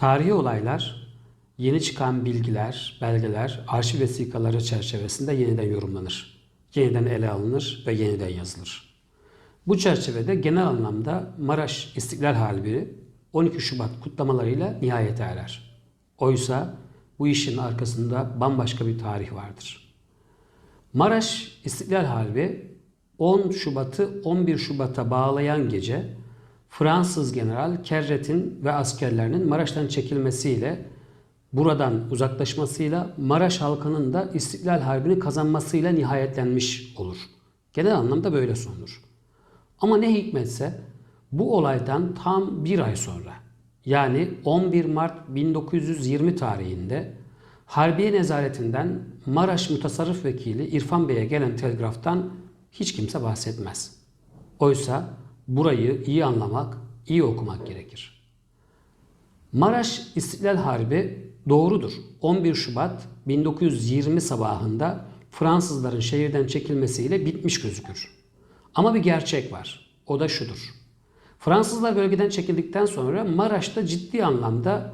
Tarihi olaylar, yeni çıkan bilgiler, belgeler, arşiv vesikaları çerçevesinde yeniden yorumlanır. Yeniden ele alınır ve yeniden yazılır. Bu çerçevede genel anlamda Maraş İstiklal Harbi 12 Şubat kutlamalarıyla nihayete erer. Oysa bu işin arkasında bambaşka bir tarih vardır. Maraş İstiklal Harbi 10 Şubat'ı 11 Şubat'a bağlayan gece Fransız General Kerret'in ve askerlerinin Maraş'tan çekilmesiyle buradan uzaklaşmasıyla Maraş halkının da İstiklal Harbi'ni kazanmasıyla nihayetlenmiş olur. Genel anlamda böyle sondur. Ama ne hikmetse bu olaydan tam bir ay sonra yani 11 Mart 1920 tarihinde Harbiye Nezaretinden Maraş Mutasarrıf Vekili İrfan Bey'e gelen telgraftan hiç kimse bahsetmez. Oysa burayı iyi anlamak, iyi okumak gerekir. Maraş İstiklal Harbi doğrudur. 11 Şubat 1920 sabahında Fransızların şehirden çekilmesiyle bitmiş gözükür. Ama bir gerçek var. O da şudur. Fransızlar bölgeden çekildikten sonra Maraş'ta ciddi anlamda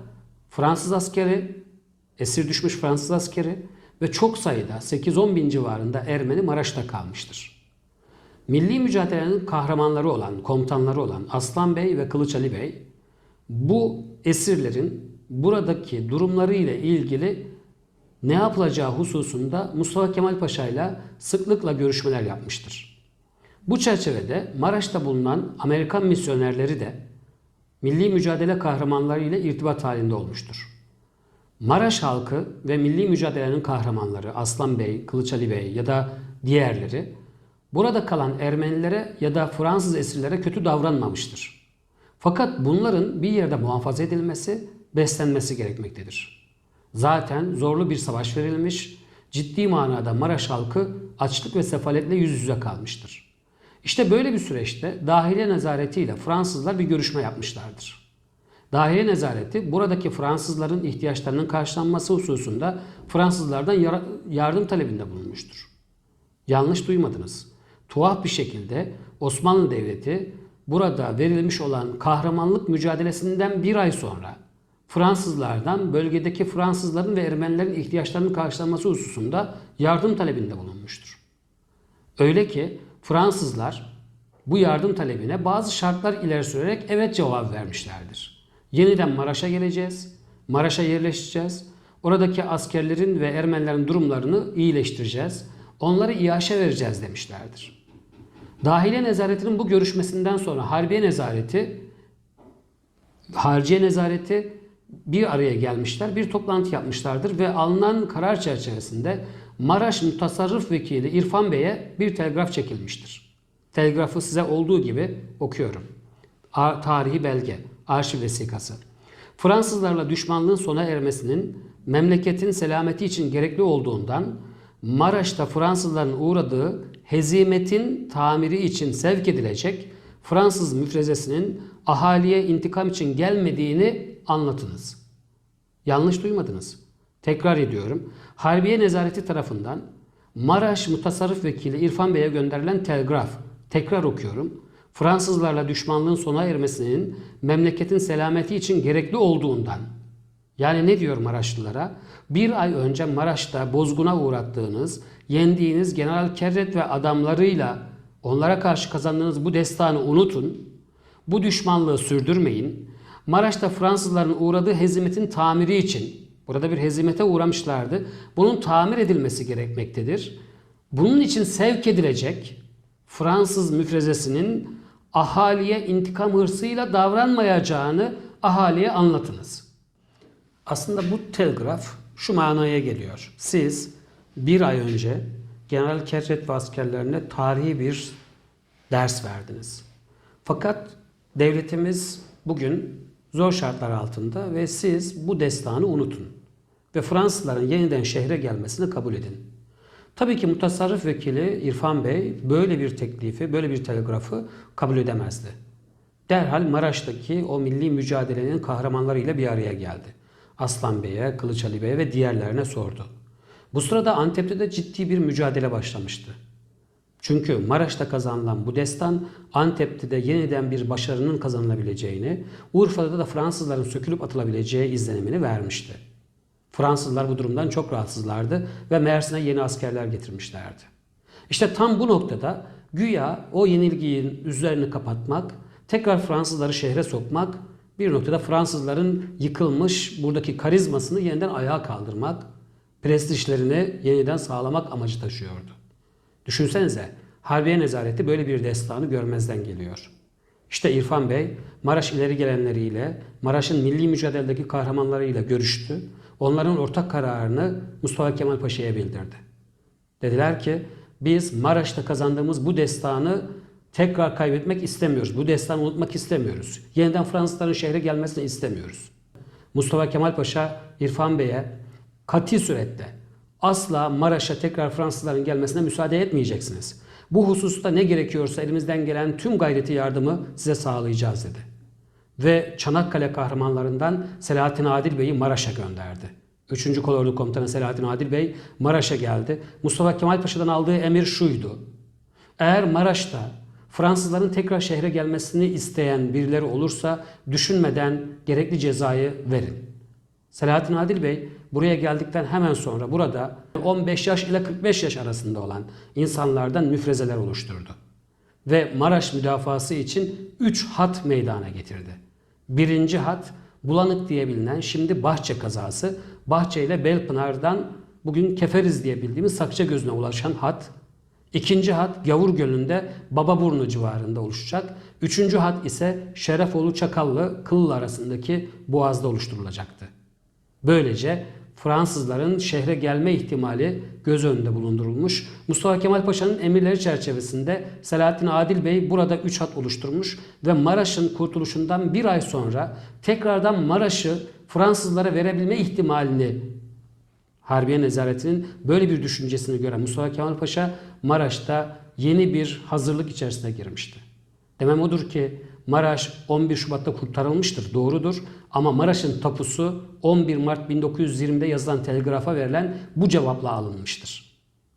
Fransız askeri, esir düşmüş Fransız askeri ve çok sayıda 8-10 bin civarında Ermeni Maraş'ta kalmıştır. Milli mücadelenin kahramanları olan, komutanları olan Aslan Bey ve Kılıç Ali Bey bu esirlerin buradaki durumları ile ilgili ne yapılacağı hususunda Mustafa Kemal Paşa ile sıklıkla görüşmeler yapmıştır. Bu çerçevede Maraş'ta bulunan Amerikan misyonerleri de milli mücadele kahramanları ile irtibat halinde olmuştur. Maraş halkı ve milli mücadelenin kahramanları Aslan Bey, Kılıç Ali Bey ya da diğerleri burada kalan Ermenilere ya da Fransız esirlere kötü davranmamıştır. Fakat bunların bir yerde muhafaza edilmesi, beslenmesi gerekmektedir. Zaten zorlu bir savaş verilmiş, ciddi manada Maraş halkı açlık ve sefaletle yüz yüze kalmıştır. İşte böyle bir süreçte dahiliye nezaretiyle Fransızlar bir görüşme yapmışlardır. Dahiliye nezareti buradaki Fransızların ihtiyaçlarının karşılanması hususunda Fransızlardan yardım talebinde bulunmuştur. Yanlış duymadınız. Tuhaf bir şekilde Osmanlı Devleti burada verilmiş olan kahramanlık mücadelesinden bir ay sonra Fransızlardan bölgedeki Fransızların ve Ermenilerin ihtiyaçlarının karşılanması hususunda yardım talebinde bulunmuştur. Öyle ki Fransızlar bu yardım talebine bazı şartlar ileri sürerek evet cevap vermişlerdir. Yeniden Maraş'a geleceğiz, Maraş'a yerleşeceğiz, oradaki askerlerin ve Ermenilerin durumlarını iyileştireceğiz, onları iaşe vereceğiz demişlerdir. Dahiliye Nezaretinin bu görüşmesinden sonra Harbiye Nezareti, Harciye Nezareti bir araya gelmişler, bir toplantı yapmışlardır ve alınan karar çerçevesinde Maraş Mutasarrıf Vekili İrfan Bey'e bir telgraf çekilmiştir. Telgrafı size olduğu gibi okuyorum. A- tarihi belge, arşiv vesikası. Fransızlarla düşmanlığın sona ermesinin memleketin selameti için gerekli olduğundan Maraş'ta Fransızların uğradığı hezimetin tamiri için sevk edilecek Fransız müfrezesinin ahaliye intikam için gelmediğini anlatınız. Yanlış duymadınız. Tekrar ediyorum. Harbiye Nezareti tarafından Maraş Mutasarrıf Vekili İrfan Bey'e gönderilen telgraf. Tekrar okuyorum. Fransızlarla düşmanlığın sona ermesinin memleketin selameti için gerekli olduğundan. Yani ne diyor Maraşlılara? Bir ay önce Maraş'ta bozguna uğrattığınız, yendiğiniz General Kerret ve adamlarıyla onlara karşı kazandığınız bu destanı unutun. Bu düşmanlığı sürdürmeyin. Maraş'ta Fransızların uğradığı hezimetin tamiri için Burada bir hezimete uğramışlardı. Bunun tamir edilmesi gerekmektedir. Bunun için sevk edilecek Fransız müfrezesinin ahaliye intikam hırsıyla davranmayacağını ahaliye anlatınız. Aslında bu telgraf şu manaya geliyor. Siz bir ay önce General Kerret ve askerlerine tarihi bir ders verdiniz. Fakat devletimiz bugün zor şartlar altında ve siz bu destanı unutun ve Fransızların yeniden şehre gelmesini kabul edin. Tabii ki mutasarrıf vekili İrfan Bey böyle bir teklifi, böyle bir telgrafı kabul edemezdi. Derhal Maraş'taki o milli mücadelenin kahramanlarıyla bir araya geldi. Aslan Bey'e, Kılıç Ali Bey'e ve diğerlerine sordu. Bu sırada Antep'te de ciddi bir mücadele başlamıştı. Çünkü Maraş'ta kazanılan bu destan Antep'te de yeniden bir başarının kazanılabileceğini, Urfa'da da Fransızların sökülüp atılabileceği izlenimini vermişti. Fransızlar bu durumdan çok rahatsızlardı ve Mersin'e yeni askerler getirmişlerdi. İşte tam bu noktada güya o yenilginin üzerini kapatmak, tekrar Fransızları şehre sokmak, bir noktada Fransızların yıkılmış buradaki karizmasını yeniden ayağa kaldırmak, prestijlerini yeniden sağlamak amacı taşıyordu. Düşünsenize Harbiye Nezareti böyle bir destanı görmezden geliyor. İşte İrfan Bey Maraş ileri gelenleriyle, Maraş'ın milli mücadeledeki kahramanlarıyla görüştü. Onların ortak kararını Mustafa Kemal Paşa'ya bildirdi. Dediler ki biz Maraş'ta kazandığımız bu destanı tekrar kaybetmek istemiyoruz. Bu destanı unutmak istemiyoruz. Yeniden Fransızların şehre gelmesini istemiyoruz. Mustafa Kemal Paşa İrfan Bey'e kati surette asla Maraş'a tekrar Fransızların gelmesine müsaade etmeyeceksiniz. Bu hususta ne gerekiyorsa elimizden gelen tüm gayreti yardımı size sağlayacağız dedi. Ve Çanakkale kahramanlarından Selahattin Adil Bey'i Maraş'a gönderdi. 3. Kolordu Komutanı Selahattin Adil Bey Maraş'a geldi. Mustafa Kemal Paşa'dan aldığı emir şuydu. Eğer Maraş'ta Fransızların tekrar şehre gelmesini isteyen birileri olursa düşünmeden gerekli cezayı verin. Selahattin Adil Bey buraya geldikten hemen sonra burada 15 yaş ile 45 yaş arasında olan insanlardan müfrezeler oluşturdu. Ve Maraş müdafası için 3 hat meydana getirdi. Birinci hat Bulanık diye bilinen şimdi Bahçe kazası. Bahçe ile Belpınar'dan bugün Keferiz diye bildiğimiz Sakça gözüne ulaşan hat. İkinci hat Gavur Gölü'nde Bababurnu civarında oluşacak. Üçüncü hat ise Şerefoğlu Çakallı Kıllı arasındaki boğazda oluşturulacaktı. Böylece Fransızların şehre gelme ihtimali göz önünde bulundurulmuş. Mustafa Kemal Paşa'nın emirleri çerçevesinde Selahattin Adil Bey burada 3 hat oluşturmuş ve Maraş'ın kurtuluşundan bir ay sonra tekrardan Maraş'ı Fransızlara verebilme ihtimalini Harbiye Nezaretinin böyle bir düşüncesini gören Mustafa Kemal Paşa Maraş'ta yeni bir hazırlık içerisine girmişti. Demem odur ki Maraş 11 Şubat'ta kurtarılmıştır. Doğrudur. Ama Maraş'ın tapusu 11 Mart 1920'de yazılan telgrafa verilen bu cevapla alınmıştır.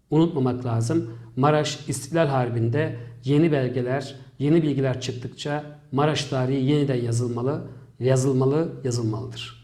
Unutmamak lazım. Maraş İstiklal Harbi'nde yeni belgeler, yeni bilgiler çıktıkça Maraş tarihi yeniden yazılmalı, yazılmalı, yazılmalıdır.